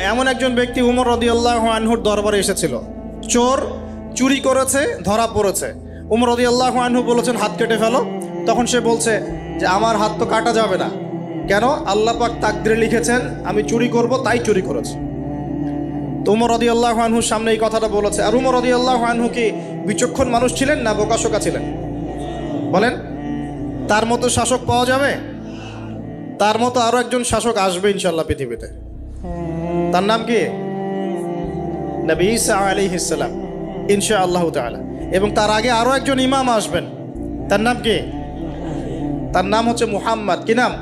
এমন একজন ব্যক্তি উমর রদিয়াল্লাহ আনহুর দরবারে এসেছিল। চোর চুরি করেছে, ধরা পড়েছে। উমর রদিয়াল্লাহ আনহু বলেছেন, হাত কেটে ফেলো। তখন সে বলছে যে, আমার হাত তো কাটা যাবে না। কেন? আল্লাহ পাক তাকদিরে লিখেছেন, আমি চুরি করব, তাই চুরি করেছে। তো উমর রদিয়াল্লাহ আনহুর সামনে এই কথাটা বলেছে। আর উমর রদিয়াল্লাহ আনহু কি বিচক্ষণ মানুষ ছিলেন না বোকাশোকা ছিলেন? বলেন, তার মতো শাসক পাওয়া যাবে? তার মতো আরও একজন শাসক আসবে ইনশাল্লাহ পৃথিবীতে। তার নাম কি? নবী ঈসা আলাইহিসসালাম ইনশা আল্লাহ তাআলা। এবং তার আগে আরও একজন ইমাম আসবেন। তার নাম কি? তার নাম হচ্ছে মুহাম্মদ। কি নাম?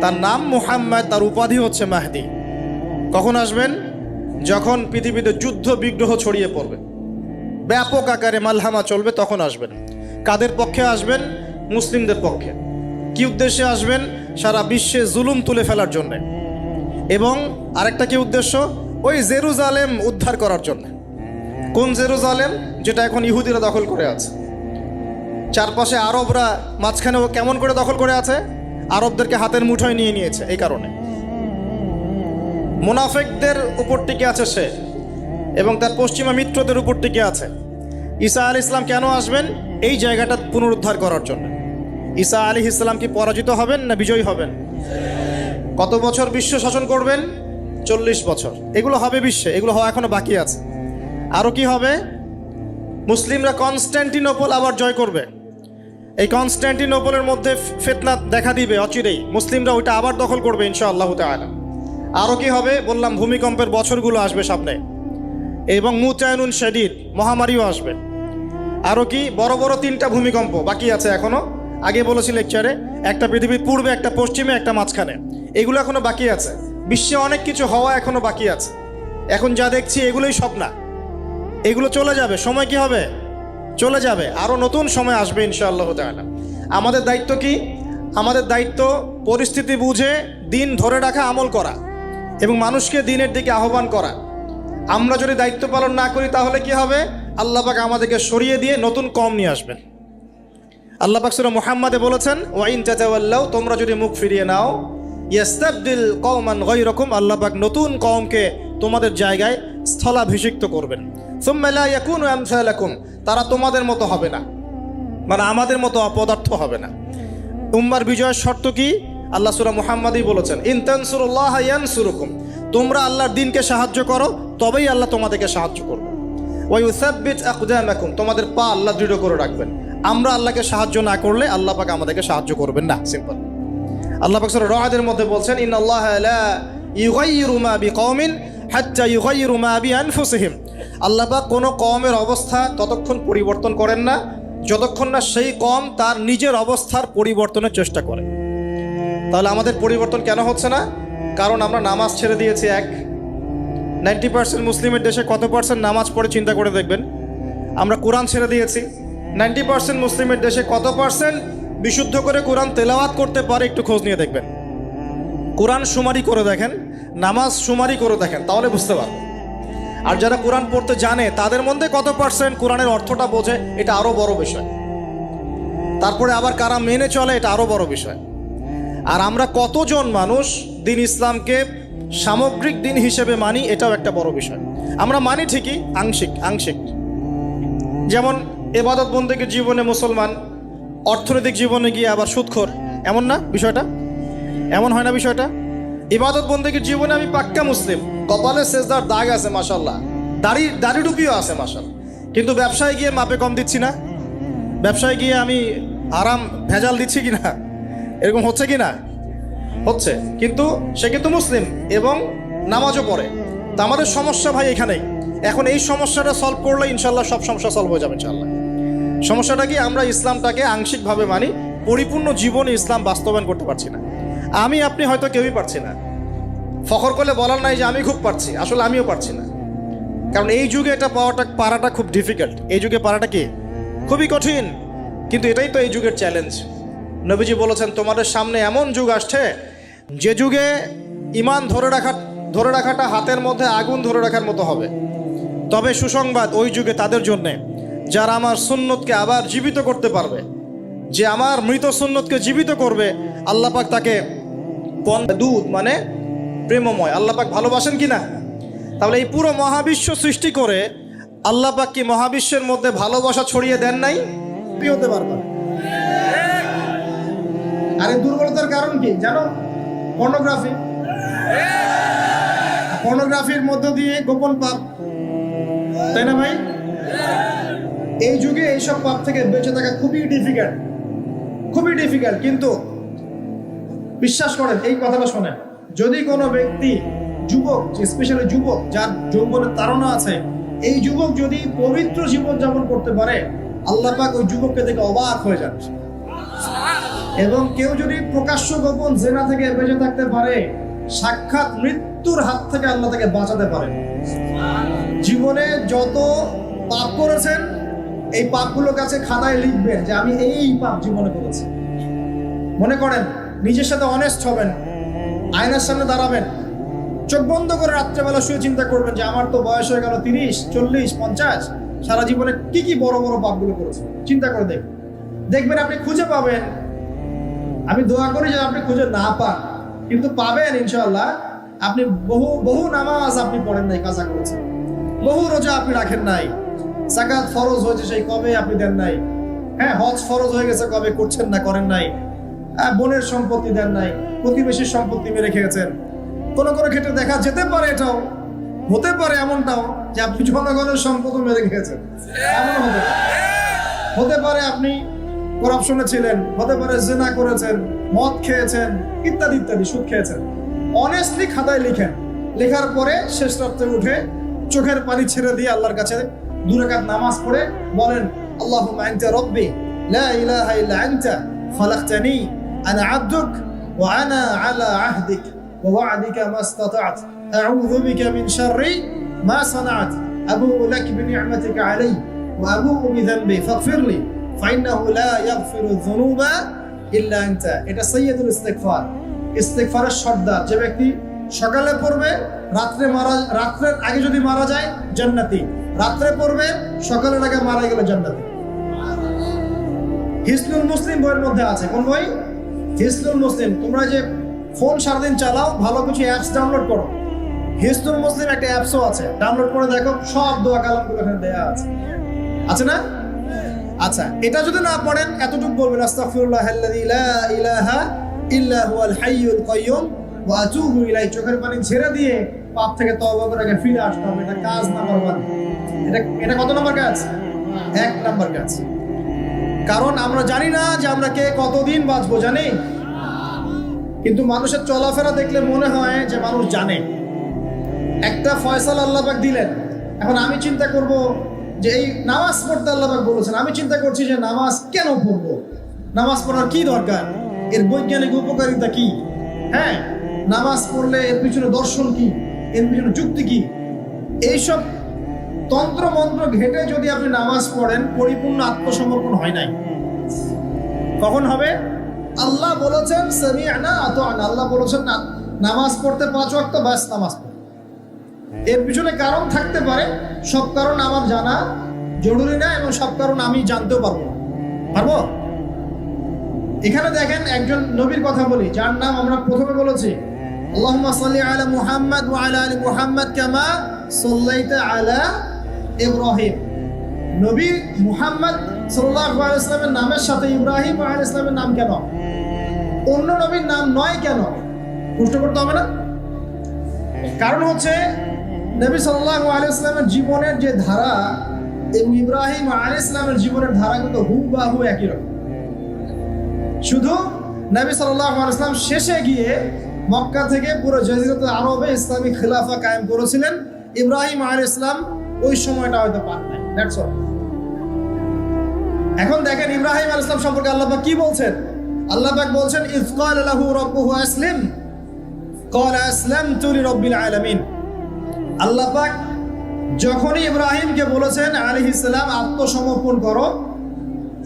তার নাম মুহাম্মদ, তার উপাধি হচ্ছে মাহদি। কখন আসবেন? যখন পৃথিবীতে যুদ্ধ, বিগ্রহ ছড়িয়ে পড়বে। ব্যাপক আকারে মালহামা চলবে, তখন আসবেন। কাদের পক্ষে আসবেন? মুসলিমদের পক্ষে। কি উদ্দেশ্যে আসবেন? সারা বিশ্বে জুলুম তুলে ফেলার জন্যে। এবং আরেকটা কি উদ্দেশ্য? ওই জেরুজালেম উদ্ধার করার জন্য। কোন জেরুজালেম? যেটা এখন ইহুদিরা দখল করে আছে। চারপাশে আরবরা মাঝখানে কেমন করে দখল করে আছে? আরবদেরকে হাতের মুঠোয় নিয়ে নিয়েছে এই কারণে। মোনাফেকদের উপর টিকে আছে সে এবং তার পশ্চিমা মিত্রদের উপর টিকে আছে। ঈসা আলী ইসলাম কেন আসবেন? এই জায়গাটা পুনরুদ্ধার করার জন্য। ঈসা আলী ইসলাম কি পরাজিত হবেন না বিজয়ী হবেন? কত বছর বিশ্ব শাসন করবেন? চল্লিশ বছর। এগুলো হবে বিশ্বে, এগুলো হওয়া এখনও বাকি আছে। আরও কি হবে? মুসলিমরা কনস্ট্যান্টিনোপল আবার জয় করবে। এই কনস্ট্যান্টিনোপলের মধ্যে ফেতনা দেখা দিবে অচিরেই। মুসলিমরা ওইটা আবার দখল করবে ইনশা আল্লাহ তালা আরও কি হবে? বললাম, ভূমিকম্পের বছরগুলো আসবে সামনে। এবং মুচায়নুন শেডিদ মহামারীও আসবে। আরও কি? বড় বড় তিনটা ভূমিকম্প বাকি আছে এখনও। আগে বলেছি লেকচারে, একটা পৃথিবীর পূর্বে, একটা পশ্চিমে, একটা মাঝখানে। এগুলো এখনও বাকি আছে। বিশ্বে অনেক কিছু হওয়া এখনও বাকি আছে। এখন যা দেখছি এগুলোই সব না এগুলো চলে যাবে। সময় কি হবে? চলে যাবে। আরও নতুন সময় আসবে ইনশাআল্লাহ তাআলা। আমাদের দায়িত্ব কি? আমাদের দায়িত্ব পরিস্থিতি বুঝে দিন ধরে রাখা, আমল করা এবং মানুষকে দিনের দিকে আহ্বান করা। আমরা যদি দায়িত্ব পালন না করি তাহলে কি হবে? আল্লাহ পাক আমাদেরকে সরিয়ে দিয়ে নতুন কম নিয়ে আসবেন। আল্লাহ পাক সুরা মুহাম্মাদে বলেছেন ওয়াইন চাচাওয়াল্লাহ তোমরা যদি মুখ ফিরিয়ে নাও ইয়াস্তাবদিল কওমান গায়রাকুম, আল্লাহ পাক নতুন কওমকে তোমাদের জায়গায় স্থলাভিষিক্ত করবেন। সুম্মা লা ইয়াকুনু আমসালাকুম, তারা তোমাদের মতো হবে না। মানে আমাদের মতো অপদার্থ হবে না। উম্মার বিজয়ের শর্ত কি? আল্লাহ সুরা মুহাম্মাদই বলেছেন ইনতানসুরুল্লাহ ইয়ানসুরুকুম, তোমরা আল্লাহর দিনকে সাহায্য করো, তবেই আল্লাহ তোমাদেরকে সাহায্য করবে। ওই উসাব্বিত আকদামাকুম, তোমাদের পা আল্লাহ দৃঢ় করে রাখবেন। আমরা আল্লাহকে সাহায্য না করলে আল্লাহ পাক আমাদেরকে সাহায্য করবেন না। সিম্পল। আল্লাহ পাক সূরা মধ্যে বলছেন, ইন্নাল্লাহা লা ইউগাইয়িরু মা বিকওমিন হাত্তা ইউগাইয়িরু মা বিআনফুসিহিম। আল্লাহ পাক কোনো কওমের অবস্থা ততক্ষণ পরিবর্তন করেন না, যতক্ষণ না সেই কম তার নিজের অবস্থার পরিবর্তনের চেষ্টা করে। তাহলে আমাদের পরিবর্তন কেন হচ্ছে না? কারণ আমরা নামাজ ছেড়ে দিয়েছি, এক। নাইনটি পার্সেন্ট মুসলিমের দেশে কত পার্সেন্ট নামাজ পড়ে চিন্তা করে দেখবেন? আমরা কোরআন ছেড়ে দিয়েছি, নাইনটি পার্সেন্ট মুসলিমের দেশে কত পার্সেন্ট বিশুদ্ধ করে কোরআন তেলাওয়াত করতে পারে, একটু খোঁজ নিয়ে দেখবেন। কোরআন সুমারি করে দেখেন, নামাজ সুমারি করে দেখেন, তাহলে বুঝতে পারবেন। আর যারা কোরআন পড়তে জানে, তাদের মধ্যে কত পার্সেন্ট কোরআনের অর্থটা বোঝে, এটা আরও বড় বিষয়। তারপরে আবার কারা মেনে চলে, এটা আরও বড় বিষয়। আর আমরা কতজন মানুষ দিন ইসলামকে সামগ্রিক দিন হিসেবে মানি, এটাও একটা বড় বিষয়। আমরা মানি ঠিকই, আংশিক আংশিক। যেমন এবাদত বন্দীকে জীবনে মুসলমান অর্থনৈতিক জীবনে গিয়ে আবার সুদখোর এমন না বিষয়টা? এমন হয় না বিষয়টা? ইবাদত বন্দীকে জীবনে আমি পাক্কা মুসলিম। কপালে শেষদার দাগ আছে মাসাল্লাহ দাড়ি দাড়ি টুপিও আছে মাসাল কিন্তু ব্যবসায় গিয়ে মাপে কম দিচ্ছি না? ব্যবসায় গিয়ে আমি আরাম, ভেজাল দিচ্ছি কি না এরকম হচ্ছে কি না হচ্ছে। কিন্তু সে কিন্তু মুসলিম এবং নামাজও পড়ে। তা আমাদের সমস্যা ভাই এখানেই। এখন এই সমস্যাটা সলভ করলে ইনশাল্লাহ সব সমস্যা সলভ হয়ে যাবে ইনশাল্লাহ সমস্যাটা কি? আমরা ইসলামটাকে আংশিকভাবে মানি, পরিপূর্ণ জীবনে ইসলাম বাস্তবায়ন করতে পারছি না। আমি, আপনি হয়তো কেউই পারছি না। ফখর করলে বলার নাই যে আমি খুব পারছি, আসলে আমিও পারছি না। কারণ এই যুগে এটা পাওয়াটা, পারাটা খুব ডিফিকাল্ট এই যুগে পারাটা কি? খুবই কঠিন। কিন্তু এটাই তো এই যুগের চ্যালেঞ্জ নবীজি বলেছেন, তোমাদের সামনে এমন যুগ আসছে, যে যুগে ইমান ধরে রাখা, ধরে রাখাটা হাতের মধ্যে আগুন ধরে রাখার মতো হবে। তবে সুসংবাদ, ওই যুগে তাদের জন্যে যারা আমার সুন্নতকে আবার জীবিত করতে পারবে, যে আমার মৃত সুন্নতকে জীবিত করবে, আল্লাহ পাক তাকে দুধ মানে প্রেমময়, আল্লাহ পাক ভালোবাসেন কি না? তাহলে এই পুরো মহাবিশ্ব সৃষ্টি করে আল্লাহ পাক কি মহাবিশ্বের মধ্যে ভালোবাসা ছড়িয়ে দেন নাই? হতে পারবে আর দুর্বলতার কারণ কি জানো? পর্নোগ্রাফি পর্নোগ্রাফির মধ্য দিয়ে গোপন পাপ। তাই না ভাই? এই যুগে এইসব পাপ থেকে বেঁচে থাকা খুবই ডিফিকাল্ট খুবই ডিফিকাল্ট কিন্তু বিশ্বাস করেন, এই কথাটা শোনেন। যদি কোনো ব্যক্তি যুবক স্পেশালি যুবক, যার যৌবনের তাড়না আছে, এই যুবক যদি পবিত্র জীবন যাপন করতে পারে, আল্লাহ পাক ওই যুবককে দেখে অবাক হয়ে যান এবং কেউ যদি প্রকাশ্য গোপন জেনা থেকে বেঁচে থাকতে পারে, সাক্ষাৎ মৃত্যুর হাত থেকে আল্লাহ তাকে বাঁচাতে পারে। জীবনে যত পাপ করেছেন এই পাপগুলো কাছে খাতায় লিখবেন যে আমি এই পাপ জীবনে করেছি। মনে করেন, নিজের সাথে অনেস্ট হবেন, আয়নার সামনে দাঁড়াবেন, চোখ বন্ধ করে রাত্রেবেলা শুয়ে চিন্তা করবেন যে আমার তো বয়স হয়ে গেল তিরিশ, চল্লিশ, পঞ্চাশ, সারা জীবনে কি কি বড় বড় পাপগুলো করেছে। চিন্তা করে দেখবেন। দেখবেন আপনি খুঁজে পাবেন। আমি দোয়া করি যে আপনি খুঁজে না পান। কিন্তু পাবেন ইনশাল্লাহ আপনি বহু বহু নামাজ আপনি পড়েন নাই, কাজা করেছেন। বহু রোজা আপনি রাখেন নাই। জাকাত ফরজ হয়েছে সেই কবে আপনি দেন নাই? হ্যাঁ হজ ফরজ হয়ে গেছে কবে? করছেন না, করেন নাই। বোনের সম্পত্তি দেন নাই, প্রতিবেশীর সম্পত্তি মেরে খেয়েছেন। কোনো কোনো ক্ষেত্রে দেখা যেতে পারে এটাও, হতে পারে এমনটাও যে আপনি জনগণের সম্পদও মেরে খেয়েছেন। এমন হতে পারে। হতে পারে আপনি করাপশনে ছিলেন, হতে পারে জেনা করেছেন, মদ খেয়েছেন, ইত্যাদি ইত্যাদি, সুদ খেয়েছেন। অনেস্টলি খাতায় লিখেন। লেখার পরে শেষ রাত্রে উঠে চোখের পানি ছেড়ে দিয়ে আল্লাহর কাছে দুরাকাত নামাজ পড়ে বলেন আল্লাহ আনতা রব্বি, লা ইলাহা ইল্লা আনতা, খলাকতানি, আনা আব্দুক ওয়া আনা আলা আহদিক ওয়া ওয়া'দিকা মা ইসতাতা'ত, আউযু বিকা মিন শাররি মা সানা'ত, আবুউ লাক বিনি'মাতিকা আলাইহি ওয়া আবুউ বিযানবি ফাগফিরলি ফাইন্নাহু লা ইয়াগফিরু যুনুবা ইল্লা আনতা। এটা সাইয়্যিদুল ইস্তিগফার। ইস্তিগফারের সর্দার, যে ব্যক্তি সকালে পড়বে, রাত্রে মারা, রাত্রের আগে যদি মারা যায়, জান্নাতি। রাত্রে পড়বে, সকালের আগে মারা গেলে জান্নাতি। হিসনুল মুসলিম বইয়ের মধ্যে আছে। কোন বই? হিসনুল মুসলিম। তোমরা যে ফোন সারাদিন চালাও, ভালো কিছু অ্যাপস ডাউনলোড করো। হিসনুল মুসলিম একটা অ্যাপসও আছে। ডাউনলোড করে দেখো, সব দোয়া কালামগুলো এখানে দেয়া আছে। আছে না? আচ্ছা এটা যদি না পড়েন, এতটুকু বলবেন, আস্তাগফিরুল্লাহ আল্লাযী লা ইলাহা ইল্লা হুয়াল হাইয়ুল কাইয়্যুম ওয়া আতুবু ইলাইহি। চোখের পানি ছেড়ে দিয়ে পাপ থেকে তওবা করে ফিরে আসতে হবে। এটা কাজ নাম্বার 1 এটা কত নাম্বার কাজ? এক নাম্বার কাজ। কারণ আমরা জানি না যে আমরা কে কতদিন বাঁচবো, জানি? কিন্তু মানুষের চলাফেরা দেখলে মনে হয় যে মানুষ জানে। একটা ফয়সাল আল্লাহ পাক দিলেন। এখন আমি চিন্তা করব যে এই নামাজ পড়তে আল্লাহ পাক বলেছেন, আমি চিন্তা করছি যে নামাজ কেন পড়ব? নামাজ পড়ার কি দরকার? এর বৈজ্ঞানিক উপকারিতা কি? হ্যাঁ নামাজ পড়লে এর পিছনে দর্শন কি? এর পিছনে যুক্তি কি? এইসব তন্ত্র মন্ত্র ঘেটে যদি আপনি নামাজ পড়েন, পরিপূর্ণ আত্মসমর্পণ হয় নাই। কখন হবে? আল্লাহ বলেছেন, সামিআনা আতাআনা। আল্লাহ বলেছেন, না, নামাজ পড়তে পাঁচ ওয়াক্ত, ব্যাস, নামাজ এর পিছনে কারণ থাকতে পারে, সব কারণ আমার জানা জরুরি না এবং সব কারণ আমি জানতেও পারব পারব? এখানে দেখেন একজন নবীর কথা বলি, যার নাম আমরা প্রথমে বলেছি আল্লাহ সাল্লি আলা মুহাম্মদ ওয়া আলা আলি মুহাম্মদ কামা সাল্লাইতা আলা ইব্রাহিম। নবী মুহাম্মদ আলাইহি ইসলামের নামের সাথে ইব্রাহিম আলাইহিস ইসলামের নাম কেন? অন্য নবীর নাম নয় কেন? প্রশ্ন করতে হবে না। কারণ হচ্ছে, নবী সাল্লাল্লাহু আলাইহি ইসলামের জীবনের যে ধারা এবং ইব্রাহিম আলাইহিস ইসলামের জীবনের ধারা কিন্তু হুবহু একই রকম। শুধু নবী আলাইহি ইসলাম শেষে গিয়ে মক্কা থেকে পুরো জজিরাতুল আরবে ইসলামী খিলাফা কায়েম করেছিলেন। ইব্রাহিম আলাইহিস ইসলাম ওই সময়টা হয়তো পান নাই। দ্যাটস অল এখন দেখেন ইব্রাহিম আলাইহিস ইসলাম সম্পর্কে আল্লাহ কি বলছেন? আল্লাহ পাক বলছেন, ইজ ক্বালা লাহু রাব্বুহু আসলিম। আল্লাহ যখনই ইব্রাহিমকে বলেছেন আত্মসমর্পণ করো।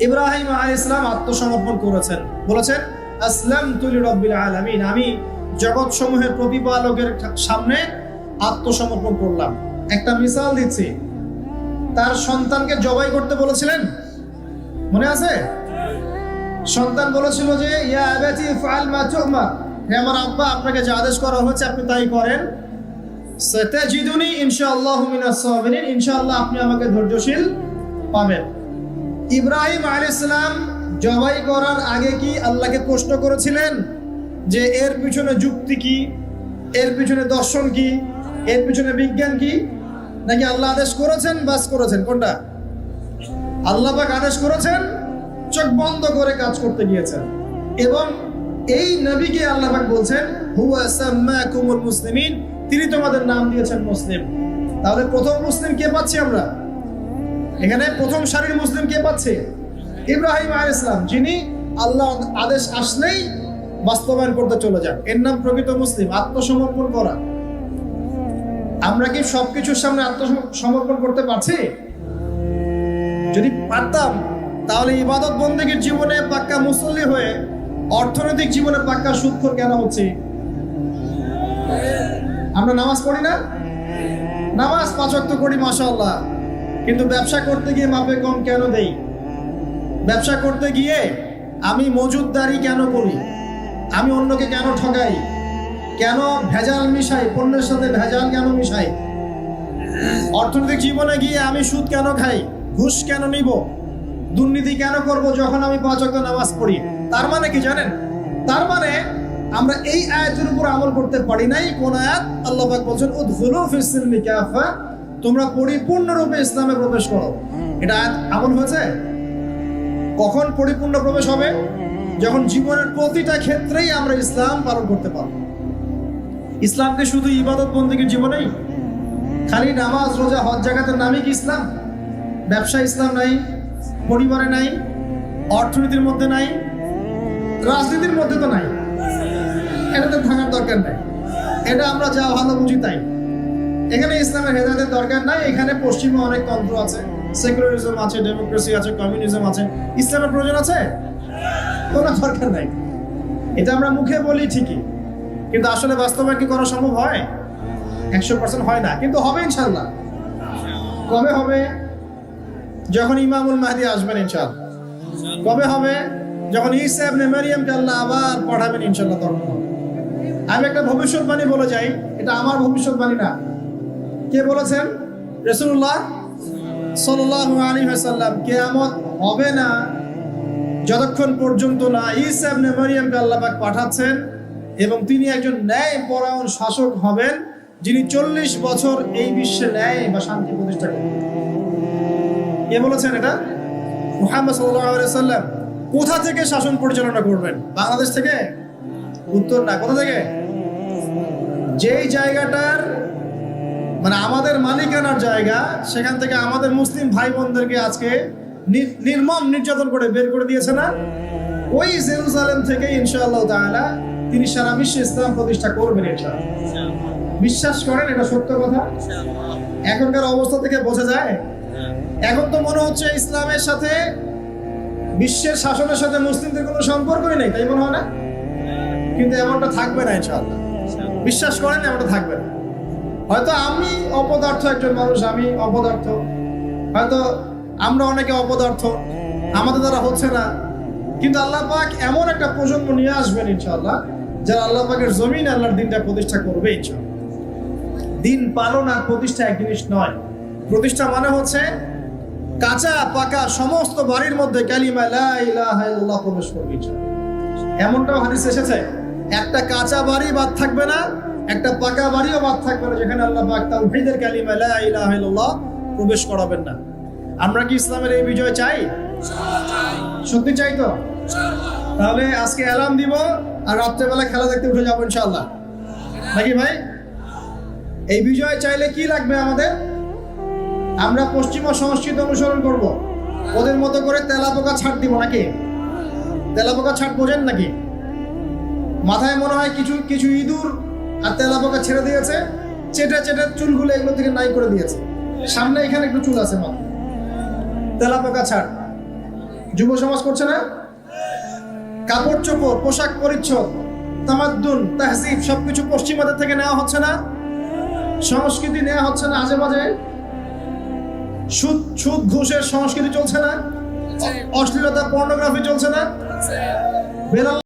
ইব্রাহিম আলী আত্মসমর্পণ করেছেন। বলেছেন আসলাম তুলি আলামিন। আমি জগৎ সমূহের প্রতিপালকের সামনে আত্মসমর্পণ করলাম। একটা মিসাল দিচ্ছি। তার সন্তানকে জবাই করতে বলেছিলেন? মনে আছে? সন্তান বলেছিল যে, ইয়া আবাতি ফাআল মা তুমার হে আমার আব্বা, আপনাকে যে আদেশ করা হয়েছে, আপনি তাই করেন। সাতাজিদুনি ইনশাআল্লাহ মিনাস সাবিরিন। ইনশাআল্লাহ আপনি আমাকে ধৈর্যশীল পাবেন। ইব্রাহিম আলাইহিস সালাম জবাই করার আগে কি আল্লাহকে প্রশ্ন করেছিলেন যে, এর পিছনে যুক্তি কি? এর পিছনে দর্শন কি? এর পিছনে বিজ্ঞান কি? নাকি আল্লাহ আদেশ করেছেন? বাস করেছেন। কোনটা? আল্লাহ পাক আদেশ করেছেন, চোখ বন্ধ করে কাজ করতে গিয়েছেন। এবং এই নবীকে আল্লাহ পাক বলছেন, হুয়া সাম্মাকুমুল মুসলিমিন তিনি তোমাদের নাম দিয়েছেন মুসলিম। তাহলে প্রথম মুসলিম কে পাচ্ছি আমরা? এখানে প্রথম সারির মুসলিম কে পাচ্ছে? ইব্রাহিম আলাইহিস সালাম, যিনি আল্লাহ আদেশ আসলেই বাস্তবায়ন করতে চলে যান। এর নাম প্রকৃত মুসলিম, আত্মসমর্পণ করা। আমরা কি সবকিছুর সামনে আত্মসমর্পণ করতে পারছি? যদি পারতাম, তাহলে ইবাদত বন্দীগীর জীবনে পাক্কা মুসল্লি হয়ে অর্থনৈতিক জীবনে পাক্কা সুৎখর কেন হচ্ছে? আমরা নামাজ পড়ি না? নামাজ পাঁচক্ত করি, মাশাআল্লাহ। কিন্তু ব্যবসা করতে গিয়ে মাপে কম কেন দেই? ব্যবসা করতে গিয়ে আমি মজুদদারি কেন করি? আমি অন্যকে কেন ঠকাই? কেন ভেজাল মিশাই? পণ্যের সাথে ভেজাল কেন মিশাই? অর্থনৈতিক জীবনে গিয়ে আমি সুদ কেন খাই? ঘুষ কেন নিব? দুর্নীতি কেন করব যখন আমি পাঁচ ওয়াক্ত নামাজ পড়ি? তার মানে কি জানেন? তার মানে আমরা এই আয়াতের উপর আমল করতে পারি নাই, কোন আয়াত? আল্লাহ বলছেন, উদখুলু তোমরা পরিপূর্ণরূপে ইসলামে প্রবেশ করো। এটা আমল হয়েছে? কখন পরিপূর্ণ প্রবেশ হবে? যখন জীবনের প্রতিটা ক্ষেত্রেই আমরা ইসলাম পালন করতে পারব। ইসলামকে শুধু ইবাদত বন্দীগীর জীবনেই? খালি নামাজ, রোজা, হজ জাকাতের নামই কি ইসলাম? ব্যবসা ইসলাম নাই, পরিবারে নাই, অর্থনীতির মধ্যে নাই, রাজনীতির মধ্যে তো নাই। এটাতে থাকার দরকার নাই। এটা আমরা যা ভালো বুঝি তাই। এখানে ইসলামের হেদায়তের দরকার নাই, এখানে পশ্চিমে অনেক তন্ত্র আছে। সেকুলারিজম আছে, ডেমোক্রেসি আছে, কমিউনিজম আছে। ইসলামের প্রয়োজন আছে? কোনো দরকার নাই। এটা আমরা মুখে বলি ঠিকই। কিন্তু আসলে বাস্তবায়ন কি করা সম্ভব হয়? একশো পার্সেন্ট হয় না। কিন্তু হবে ইনশাল্লাহ কবে হবে? যখন ইমামুল মাহদি আসবেন ইনশাল্লাহ কবে হবে? যখন ঈসা ইবনে মারিয়ামকে আবার পড়াবেন ইনশাল্লাহ তখন আমি একটা ভবিষ্যৎবাণী বলে যাই। এটা আমার ভবিষ্যৎবাণী না। কে বলেছেন? রসুল্লাহ সাল্লাল্লাহু আলাইহি ওয়াসাল্লাম হবে না, যতক্ষণ পর্যন্ত না ঈসা ইবনে মারিয়ামকে পাক পাঠাচ্ছেন এবং তিনি একজন ন্যায় পরায়ণ শাসক হবেন, যিনি চল্লিশ বছর এই বিশ্বে ন্যায় বা শান্তি প্রতিষ্ঠা করবেন কে বলেছেন এটা? মুহাম্মদ সাল্লাম কোথা থেকে শাসন পরিচালনা করবেন? বাংলাদেশ থেকে? উত্তর না, কোথা থেকে? যেই জায়গাটার মানে আমাদের মালিকানার জায়গা, সেখান থেকে আমাদের মুসলিম ভাই বোনদেরকে আজকে নির্মম নির্যাতন করে বের করে দিয়েছে না? ওই জেরুজালেম থেকে ইনশাআল্লাহ তাআলা তিনি সারা বিশ্বে ইসলাম প্রতিষ্ঠা করবেন ইনশাআল্লাহ। বিশ্বাস করেন, এটা সত্য কথা। এখনকার অবস্থা থেকে বোঝা যায়। এখন তো মনে হচ্ছে ইসলামের সাথে বিশ্বের শাসনের সাথে মুসলিমদের কোনো সম্পর্কই নেই, তাই মনে হয় না? কিন্তু এমনটা থাকবে না ইনশাআল্লাহ। বিশ্বাস করেন, এমনটা থাকবে না। হয়তো আমি অপদার্থ একজন মানুষ, আমি অপদার্থ। হয়তো আমরা অনেকে অপদার্থ, আমাদের দ্বারা হচ্ছে না। কিন্তু আল্লাহ পাক এমন একটা প্রজন্ম নিয়ে আসবেন ইনশাআল্লাহ যারা আল্লাহ পাকের জমিন আল্লাহর দিনটা প্রতিষ্ঠা করবে দিন পালন আর প্রতিষ্ঠা এক জিনিস নয়। প্রতিষ্ঠা মানে হচ্ছে কাঁচা পাকা সমস্ত বাড়ির মধ্যে কালিমা লা ইলাহা ইল্লাল্লাহ প্রবেশ করবে। এমনটাও হাদিস এসেছে একটা কাঁচা বাড়ি বাদ থাকবে না একটা পাকা বাড়িও বাদ থাকবে না যেখানে আল্লাহ পাক তাওহীদের কালিমা লা ইলাহা ইল্লাল্লাহ প্রবেশ করাবেন না। আমরা কি ইসলামের এই বিজয় চাই? সত্যি চাই তো? তাহলে আজকে অ্যালার্ম দিব। আর রাত্রেবেলা খেলা দেখতে উঠে যাব ইনশাআল্লাহ। নাকি ভাই? এই বিজয় চাইলে কি লাগবে আমাদের? আমরা পশ্চিমা সংস্কৃতি অনুসরণ করব। ওদের মতো করে তেলাপোকা ছাড় দিব নাকি? তেলাপোকা ছাড় বোঝেন নাকি? মাথায় মনে হয় কিছু কিছু ইঁদুর আর তেলাপোকা ছেড়ে দিয়েছে। চেটে চেটে চুলগুলো এগুলো থেকে নাই করে দিয়েছে। সামনে এখানে একটু চুল আছে মাত্র। তেলাপোকা ছাড়। যুব সমাজ করছে না? কাপড় চোপড় পোশাক পরিচ্ছদ তামাদ্দুন তাহজিব সবকিছু পশ্চিমাদের থেকে নেওয়া হচ্ছে না। সংস্কৃতি নেওয়া হচ্ছে না আজে বাজে সুদ সুদ ঘুষের সংস্কৃতি চলছে না। অশ্লীলতা পর্নোগ্রাফি চলছে না। বেলাল